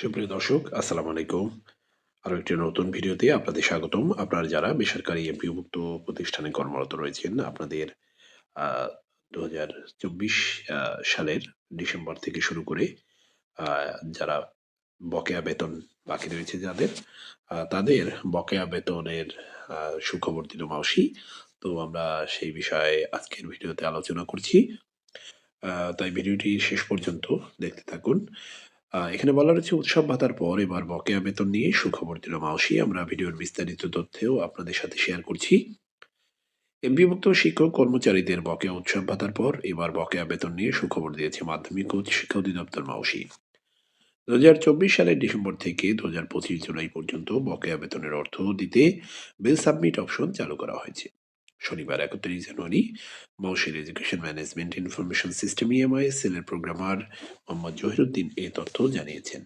সুপ্রিয় দর্শক, আসসালামু আলাইকুম। আরও একটি নতুন ভিডিওতে আপনাদের স্বাগতম। আপনারা যারা বেসরকারি এমপিওভুক্ত প্রতিষ্ঠানে কর্মরত রয়েছেন, আপনাদের দু হাজার চব্বিশ সালের ডিসেম্বর থেকে শুরু করে যারা বকেয়া বেতন বাকি রয়েছে যাদের তাদের বকেয়া বেতনের সুখবর দিল মাউসি। তো আমরা সেই বিষয়ে আজকের ভিডিওতে আলোচনা করছি। তাই ভিডিওটি শেষ পর্যন্ত দেখতে থাকুন। এখানে বলা রয়েছে, উৎসব ভাতার পর এবার বকেয়া বেতন নিয়ে সুখবর দিল মাউসি। আমরা ভিডিওর বিস্তারিত তথ্যেও আপনাদের সাথে শেয়ার করছি। এমপিভুক্ত শিক্ষক কর্মচারীদের বকেয়া উৎসব ভাতার পর এবার বকেয়া বেতন নিয়ে সুখবর দিয়েছে মাধ্যমিক ও শিক্ষা অধিদপ্তর মাউসি। দু হাজার চব্বিশ সালের ডিসেম্বর থেকে দু হাজার পঁচিশ জুলাই পর্যন্ত বকেয়া বেতনের অর্থ দিতে বিল সাবমিট অপশন চালু করা হয়েছে। শনিবার একত্রিশ জানুয়ারি মৌসির education management information system EMIS সেলের প্রোগ্রামার মোহাম্মদ জহিরুদ্দিন এ তথ্য জানিয়েছেন।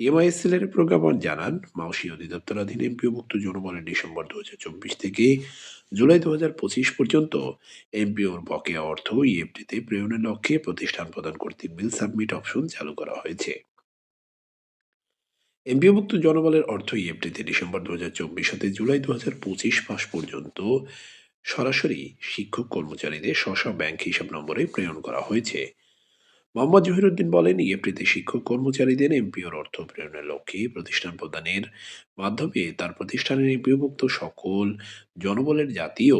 ইএমআইএস সেলের প্রোগ্রামার জানান মাউসি অধিদপ্তরাধীন এমপিওভুক্ত জনবলের ডিসেম্বর দু হাজার চব্বিশ থেকে জুলাই দু হাজার পঁচিশ পর্যন্ত এমপিওর বকেয়া অর্থ ইএফটিতে প্রেরণের লক্ষ্যে প্রতিষ্ঠান প্রদান কর্তৃক বিল সাবমিট অপশন চালু করা হয়েছে। এমপিওভুক্ত জনবলের অর্থ ইএফটিতে ডিসেম্বর দু হাজার চব্বিশ হতে জুলাই দু হাজার পঁচিশ মাস পর্যন্ত সরাসরি শিক্ষক কর্মচারীদের স্ব ব্যাংক হিসাব নম্বরে প্রেরণ করা হয়েছে। মোহাম্মদ জহিরুদ্দিন বলেন ইএফটিতে শিক্ষক কর্মচারীদের এমপিওর অর্থ প্রেরণের লক্ষ্যে প্রতিষ্ঠান প্রদানের মাধ্যমে তার প্রতিষ্ঠানের এমপিওভুক্ত সকল জনবলের জাতীয়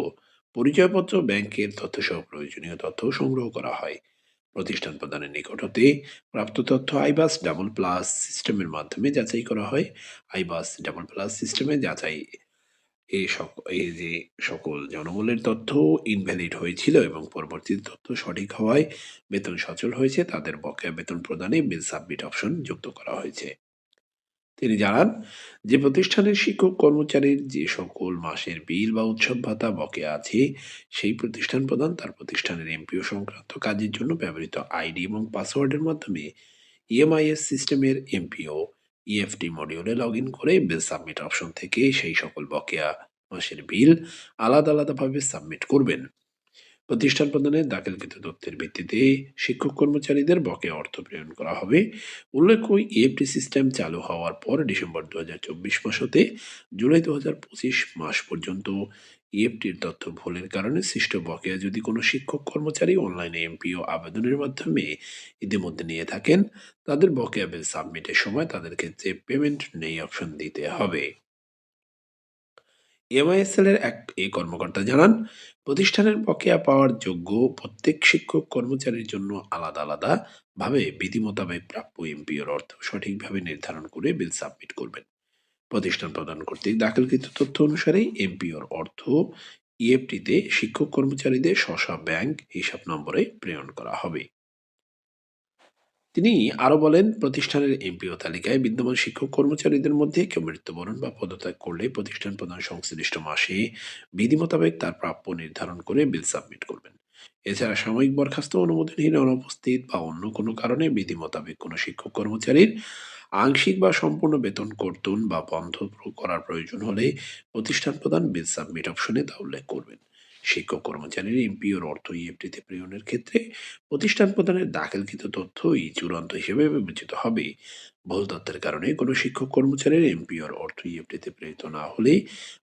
পরিচয়পত্র, ব্যাংকের তথ্যসহ প্রয়োজনীয় তথ্য সংগ্রহ করা হয়। প্রতিষ্ঠান প্রদানের নিকট হতে প্রাপ্ত তথ্য আইবাস ডাবল প্লাস সিস্টেমের মাধ্যমে যাচাই করা হয়। আইবাস ডাবল প্লাস সিস্টেমে যাচাই এই সক- এই যে সকল জনবলের তথ্য ইনভ্যালিড হয়েছিল এবং পরবর্তী তথ্য সঠিক হওয়ায় বেতন সচল হয়েছে, তাদের বকেয়া বেতন প্রদানে বিল সাবমিট অপশন যুক্ত করা হয়েছে। তিনি জানান, যে প্রতিষ্ঠানের শিক্ষক কর্মচারীর যে সকল মাসের বিল বা উৎসব ভাতা বকেয়া আছে, সেই প্রতিষ্ঠান প্রদান তার প্রতিষ্ঠানের এমপিও সংক্রান্ত কাজের জন্য ব্যবহৃত আইডি এবং পাসওয়ার্ডের মাধ্যমে ইএমআইএস সিস্টেমের এমপিও, ইএফটি মডিউলে লগ ইন করে বিল সাবমিট অপশন থেকে সেই সকল বকেয়া মাসের বিল আলাদা আলাদাভাবে সাবমিট করবেন। প্রতিষ্ঠান প্রদানের দাখিলকৃত তথ্যের ভিত্তিতে শিক্ষক কর্মচারীদের বকেয়া অর্থ প্রেরণ করা হবে। উল্লেখ্য ইএফটি সিস্টেম চালু হওয়ার পর ডিসেম্বর দু হাজার চব্বিশ মাস হতে জুলাই দু হাজার পঁচিশ মাস পর্যন্ত ইএফটির তথ্য ভুলের কারণে সৃষ্ট বকেয়া যদি কোনো শিক্ষক কর্মচারী অনলাইনে এমপিও আবেদনের মাধ্যমে ইতিমধ্যে নিয়ে থাকেন, তাদের বকেয়া বিল সাবমিটের সময় তাদের ক্ষেত্রে পেমেন্ট নেই অপশন দিতে হবে। এমআইএসএল এর এক এই কর্মকর্তা জানান, প্রতিষ্ঠানের বকেয়া পাওয়ার যোগ্য প্রত্যেক শিক্ষক কর্মচারীর জন্য আলাদা আলাদা ভাবে বিধি মোতাবেক প্রাপ্য এমপিওর অর্থ সঠিকভাবে নির্ধারণ করে বিল সাবমিট করবেন। প্রতিষ্ঠান প্রদান কর্তৃক দাখিলকৃত তথ্য অনুসারে এমপিওর অর্থ ইএফটিতে শিক্ষক কর্মচারীদের স্ব ব্যাংক হিসাব নম্বরে প্রেরণ করা হবে। তিনি আরও বলেন, প্রতিষ্ঠানের এমপিও তালিকায় বিদ্যমান শিক্ষক কর্মচারীদের মধ্যে কেউ মৃত্যুবরণ বা পদত্যাগ করলে প্রতিষ্ঠান প্রদান সংশ্লিষ্ট মাসে বিধি মোতাবেক তার প্রাপ্য নির্ধারণ করে বিল সাবমিট করবেন। এছাড়া সাময়িক বরখাস্ত অনুমোদনহীন অনুপস্থিত বা অন্য কোনো কারণে বিধি মোতাবেক কোনো শিক্ষক কর্মচারীর আংশিক বা সম্পূর্ণ বেতন কর্তন বা বন্ধ করার প্রয়োজন হলে প্রতিষ্ঠান প্রদান বিল সাবমিট অপশনে তা উল্লেখ করবেন। শিক্ষক কর্মচারীর এমপিওর অর্থ ইএফটিতে প্রেরণের ক্ষেত্রে প্রতিষ্ঠান প্রদানের দাখিলকৃত তথ্যই চূড়ান্ত হিসেবে বিবেচিত হবে। ভুল তথ্যের কারণে কোনো শিক্ষক কর্মচারীর এমপিওর অর্থ ইএফটিতে প্রেরিত না হলে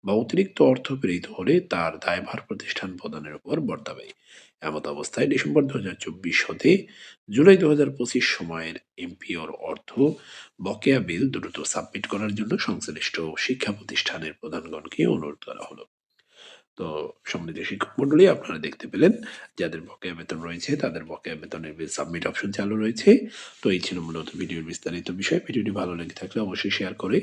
বা অতিরিক্ত অর্থ প্রেরিত হলে তার দায়ভার প্রতিষ্ঠান প্রদানের উপর বর্তাবে। এমত অবস্থায় ডিসেম্বর দু হাজার চব্বিশ হতে জুলাই দু হাজার পঁচিশ সময়ের এমপিওর অর্থ বকেয়া বিল দ্রুত সাবমিট করার জন্য সংশ্লিষ্ট শিক্ষা প্রতিষ্ঠানের প্রধানগণকে অনুরোধ করা হলো। তো সম্মিলিত শিক্ষক মন্ডলী আপনারা দেখতে পেলেন, যাদের বকেয়া বেতন রয়েছে, তাদের বকেয়া বেতনের বিল সাবমিট অপশন চালু রয়েছে। তো এই ছিল মূলত ভিডিওর বিস্তারিত বিষয়। ভিডিওটি ভালো লেগে থাকলে অবশ্যই শেয়ার করে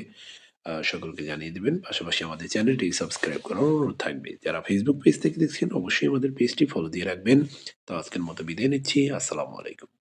সকলকে জানিয়ে দেবেন। পাশাপাশি আমাদের চ্যানেলটি সাবস্ক্রাইব করার অনুরোধ থাকবে। যারা ফেসবুক পেজ থেকে দেখছেন, অবশ্যই আমাদের পেজটি ফলো দিয়ে রাখবেন। তো আজকের মতো বিদায় নিচ্ছি। আসসালামু আলাইকুম।